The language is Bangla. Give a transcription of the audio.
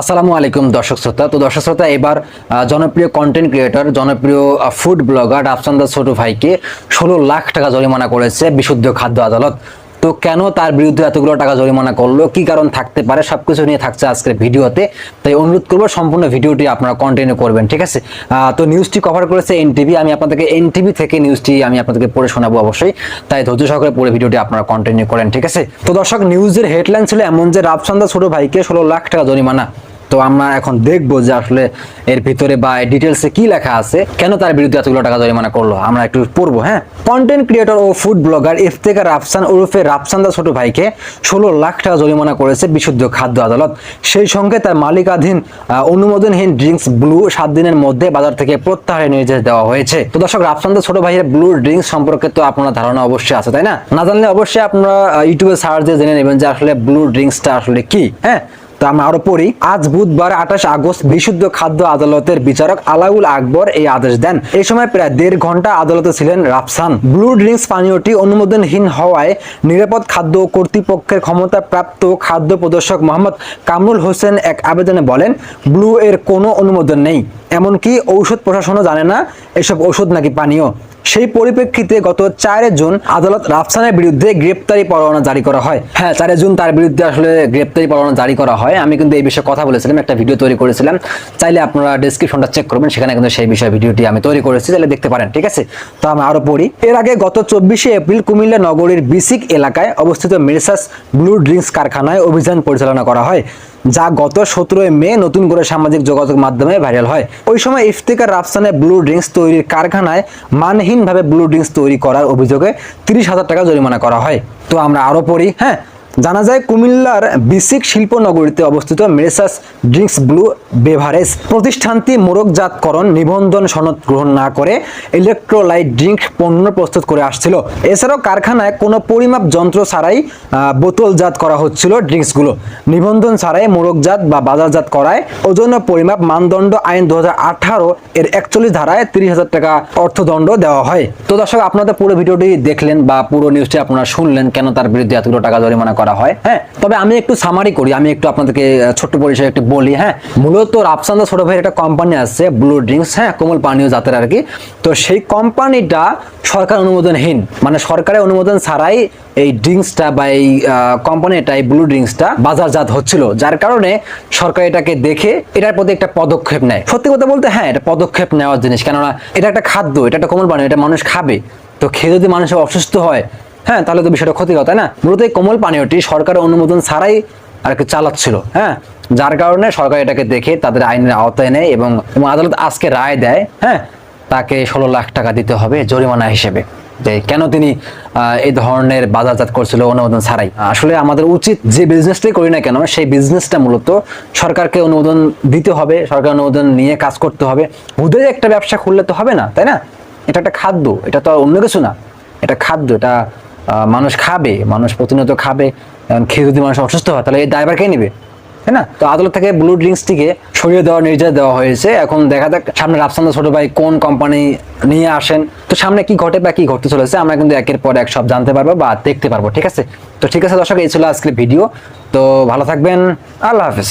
আসসালামু আলাইকুম দর্শক শ্রোতা। তো দর্শক শ্রোতা, এবার জনপ্রিয় কন্টেন্ট ক্রিয়েটর জনপ্রিয় ফুড ব্লগার রাফসান দাস ছোট ভাইকে ষোলো লাখ টাকা জরিমানা করেছে বিশুদ্ধ খাদ্য আদালত। তো কেন তার বিরুদ্ধে এতগুলো টাকা জরিমানা করল? কি কারণ থাকতে পারে? সবকিছু নিয়ে থাকছে আজকের ভিডিওতে। তাই অনুরোধ করব সম্পূর্ণ ভিডিওটি আপনারা কন্টিনিউ করবেন, ঠিক আছে? তো নিউজটি কভার করেছে এনটিভি আমি আপনাদেরকে এনটিভি থেকে নিউজটি আমি আপনাদেরকে পড়ে শোনাবো অবশ্যই। তাই ধৈর্য সহকারে পুরো ভিডিওটি আপনারা কন্টিনিউ করেন, ঠিক আছে? তো দর্শক নিউজের হেডলাইন ছিল এমন যে রাফসান্দা ছোট ভাইকে ষোলো লাখ টাকা জরিমানা। তো আমরা এখন দেখব যে আসলে এর ভিতরে বা ডিটেলসে কি লেখা আছে, কেন তার বিরুদ্ধে এতগুলো টাকা জরিমানা করল? আমরা একটু পড়ব হ্যাঁ? কন্টেন্ট ক্রিয়েটর ও ফুড ব্লগার ইফতেকার রাফসান ওরফে রাফসান্দা ছোট ভাইকে ষোলো লাখ টাকা জরিমানা করেছে বিশুদ্ধ খাদ্য আদালত। সেই সঙ্গে তার মালিকাধীন অনুমোদনহীন ড্রিঙ্কস ব্লু সাত দিনের মধ্যে বাজার থেকে প্রত্যাহারের নির্দেশ দেওয়া হয়েছে। তো দর্শক, রাফসান্দা ছোট ভাইয়ের ব্লু ড্রিঙ্কস সম্পর্কে তো আপনার ধারণা অবশ্যই আছে, তাই না? না জানলে অবশ্যই আপনারা ইউটিউবে সার্চ দিয়ে জেনে নেবেন যে আসলে ব্লু ড্রিঙ্কসটা আসলে কি হ্যাঁ? তো আমরা আরও পড়ি। আজ বুধবার আঠাশ আগস্ট বিশুদ্ধ খাদ্য আদালতের বিচারক আলাউল আকবর এই আদেশ দেন। এই সময় প্রায় দেড় ঘণ্টা আদালতে ছিলেন রাফসান। ব্লু ড্রিঙ্কস পানীয়টি অনুমোদনহীন হওয়ায় নিরাপদ খাদ্য কর্তৃপক্ষের ক্ষমতা প্রাপ্ত খাদ্য প্রদর্শক মোহাম্মদ কামরুল হোসেন এক আবেদনে বলেন, ব্লু এর কোনো অনুমোদন নেই। এমনকি ঔষধ প্রশাসনও জানে না, এসব ঔষধ নাকি পানীয়। সেই পরিপ্রেক্ষিতে গত চারে জুন আদালত রাফসানের বিরুদ্ধে গ্রেপ্তারি পরোয়ানা জারি করা হয়। হ্যাঁ চারে জুন তার বিরুদ্ধে আসলে গ্রেপ্তারি পরোয়ানা জারি করা হয়। আমি কিন্তু এই বিষয়ে কথা বলেছিলাম, একটা ভিডিও তৈরি করেছিলাম। চাইলে আপনারা ডেসক্রিপশনটা চেক করবেন, সেখানে কিন্তু সেই বিষয়ে ভিডিওটি আমি তৈরি করেছি, তাহলে দেখতে পারেন, ঠিক আছে? তো আমি আরও পড়ি। এর আগে গত চব্বিশে এপ্রিল কুমিল্লা নগরীর বিসিক এলাকায় অবস্থিত মেরসাস ব্লু ড্রিঙ্কস কারখানায় অভিযান পরিচালনা করা হয়। যা গত সতেরোই মে নতুন করে সামাজিক যোগাযোগ মাধ্যমে ভাইরাল হয়। ওই সময় ইফতিকার রাফসানে ব্লু ড্রিঙ্কস তৈরির কারখানায় মানহীনভাবে ব্লু ড্রিঙ্কস তৈরি করার অভিযোগে তিরিশ হাজার টাকা জরিমানা করা হয়। তো আমরা আরও পড়ি হ্যাঁ? জানা যায়, কুমিল্লার বিসিক শিল্পনগরীতে অবস্থিত মেরেসাস ড্রিঙ্কস ব্লু বেভারেজ প্রতিষ্ঠানটি মোড়কজাতকরণ নিবন্ধন সনদ গ্রহণ না করে ইলেকট্রোলাইট ড্রিঙ্ক পণ্য প্রস্তুত করে আসছিল। এছাড়াও কারখানায় কোনো পরিমাপ যন্ত্র ছাড়াই বোতলজাত করা হচ্ছিল ড্রিঙ্কসগুলো। নিবন্ধন ছাড়াই মোড়কজাত বা বাজারজাত করায় ওজন পরিমাপ মানদণ্ড আইন দু হাজার আঠারো এর একচল্লিশ ধারায় তিরিশ হাজার টাকা অর্থদণ্ড দেওয়া হয়। তো দর্শক, আপনাদের পুরো ভিডিওটি দেখলেন বা পুরো নিউজটি আপনারা শুনলেন কেন তার বিরুদ্ধে এতগুলো টাকা জরিমানা করা হয় হ্যাঁ? তবে আমি একটু সামারি করি, আমি একটু আপনাদেরকে ছোট্ট পরিসরে একটু বলি হ্যাঁ? মূলত রাফসান্দা ছোট ভাইয়ের একটা কোম্পানি আছে ব্লু ড্রিঙ্কস হ্যাঁ? কোমল পানীয় জাতের আর কি। তো সেই কোম্পানিটা সরকার অনুমোদনহীন মানে সরকারের অনুমোদন ছাড়াই এই ড্রিঙ্কসটা বা এই কোম্পানিটা এই ব্লু ড্রিঙ্কসটা বাজারজাত হচ্ছিল, যার কারণে সরকার এটাকে দেখে এটার প্রতি একটা পদক্ষেপ নেয়। সত্যি কথা বলতে হ্যাঁ এটা পদক্ষেপ নেওয়ার জিনিস, কেননা এটা একটা খাদ্য, এটা একটা কোমল পানীয়, এটা মানুষ খাবে। তো খেয়ে যদি মানুষের অসুস্থ হয় হ্যাঁ তাহলে তো বিষয়টা ক্ষতিকর, তাই না? মূলত এই কোমল পানীয়টি সরকারের অনুমোদন ছাড়াই আর কি চালাচ্ছিল হ্যাঁ? যার কারণে সরকার এটাকে দেখে তাদের আইনের আওতায় নেয় এবং আদালত আজকে রায় দেয় হ্যাঁ? তাকে ষোলো লাখ টাকা দিতে হবে জরিমানা হিসেবে। যে কেন তিনি এই ধরনের বাজারজাত করছিল অনুমোদন ছাড়াই? আসলে আমাদের উচিত যে বিজনেসটাই করি না কেন, সেই বিজনেসটা মূলত সরকারকে অনুমোদন দিতে হবে, সরকার অনুমোদন নিয়ে কাজ করতে হবে। হুদে একটা ব্যবসা খুললে তো হবে না, তাই না? এটা একটা খাদ্য, এটা তো অন্য কিছু না। এটা খাদ্য, এটা মানুষ খাবে, মানুষ প্রতিনিয়ত খাবে খেয়ে যদি মানুষ অসুস্থ হয়, তাহলে এই ড্রাইভার কে নিবে? তাই না? তো আদালত থেকে ব্লু ড্রিঙ্কসটিকে সরিয়ে দেওয়ার নির্দেশ দেওয়া হয়েছে। এখন দেখা যাক সামনে রাফসান্দা ছোট ভাই কোন কোম্পানি নিয়ে আসেন। তো সামনে কি ঘটে বা কি ঘটতে চলেছে, আমরা কিন্তু একের পর এক সব জানতে পারব বা দেখতে পারব, ঠিক আছে? তো ঠিক আছে দর্শক, এই ছিল আজকের ভিডিও তো ভালো থাকবেন, আল্লাহ হাফিজ।